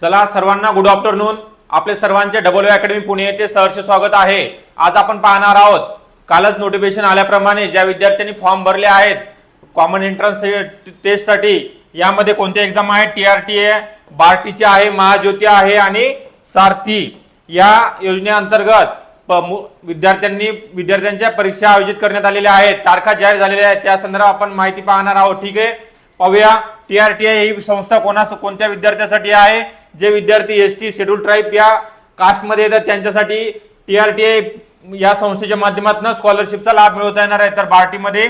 चला सर्वांना good afternoon आपले सर्वांचे डबल अकॅडमी पुणे येथे सहर्ष स्वागत आहे. आज आपण पाहणार आहोत कालच नोटिफिकेशन आल्याप्रमाणे ज्या विद्यार्थ्यांनी फॉर्म भरले आहेत कॉमन एंट्रन्स टेस्टसाठी यामध्ये कोणत्या एक्झाम आहेत टी आर टी आहे बार्टीचे आहे महाज्योती आहे आणि सारथी. या योजनेअंतर्गत प- मु- विद्यार्थ्यांनी विद्यार्थ्यांच्या परीक्षा आयोजित करण्यात आलेल्या आहेत तारखा जाहीर झालेल्या आहेत त्या संदर्भात आपण माहिती पाहणार आहोत. ठीक आहे? पाहूया टी आर टी आय ही संस्था कोणा कोणत्या विद्यार्थ्यासाठी आहे? जे विद्यार्थी एस टी शेड्यूल ट्राईब या कास्टमध्ये येतात त्यांच्यासाठी टी आर टी आय या संस्थेच्या माध्यमातून स्कॉलरशिपचा लाभ मिळवता येणार आहे. तर बार्टीमध्ये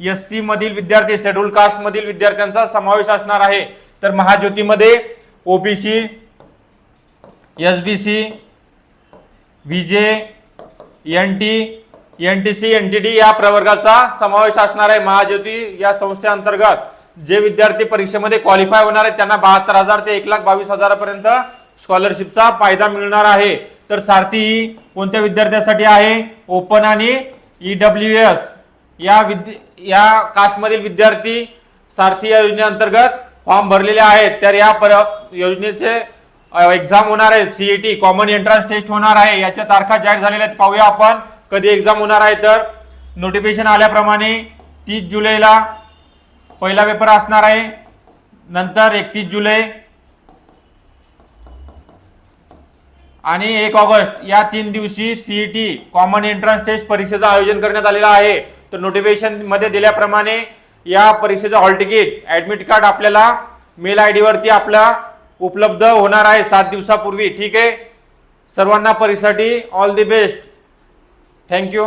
एस सी मधील विद्यार्थी शेड्यूल कास्ट मधील विद्यार्थ्यांचा समावेश असणार आहे. तर महाज्योतीमध्ये OBC S B C VJ N T N T C N T D या प्रवर्गाचा समावेश असणार आहे. महाज्योती या संस्थेअंतर्गत जे विद्यार्थी परीक्षेमध्ये क्वालिफाय होणार आहेत त्यांना बहात्तर हजार ते एक लाख बावीस हजारापर्यंत स्कॉलरशिपचा फायदा मिळणार आहे. तर सारथी ही कोणत्या विद्यार्थ्यांसाठी आहे? ओपन आणि ई डब्ल्यू एस या विद्या या कास्टमधील विद्यार्थी सारथी या योजनेअंतर्गत फॉर्म भरलेले आहेत. तर या पर योजनेचे एक्झाम होणार आहे. सीईटी कॉमन एंट्रन्स टेस्ट होणार आहे. याच्या तारखा जाहीर झालेल्या आहेत. पाहूया आपण कधी एक्झाम होणार आहे. तर नोटिफिकेशन आल्याप्रमाणे तीस जुलैला पहिला पेपर असणार आहे. नंतर एकतीस जुलै. आणि एक ऑगस्ट या तीन दिवशी सीईटी कॉमन एंट्रन्स टेस्ट परीक्षेचं आयोजन करण्यात आलेलं आहे. तर नोटिफिकेशनमध्ये दिल्याप्रमाणे या परीक्षेचं हॉल तिकीट ऍडमिट कार्ड आपल्याला मेल आय डीवरती आपला उपलब्ध होणार आहे सात दिवसापूर्वी. ठीक आहे? सर्वांना परीक्षेसाठी ऑल दी बेस्ट थँक्यू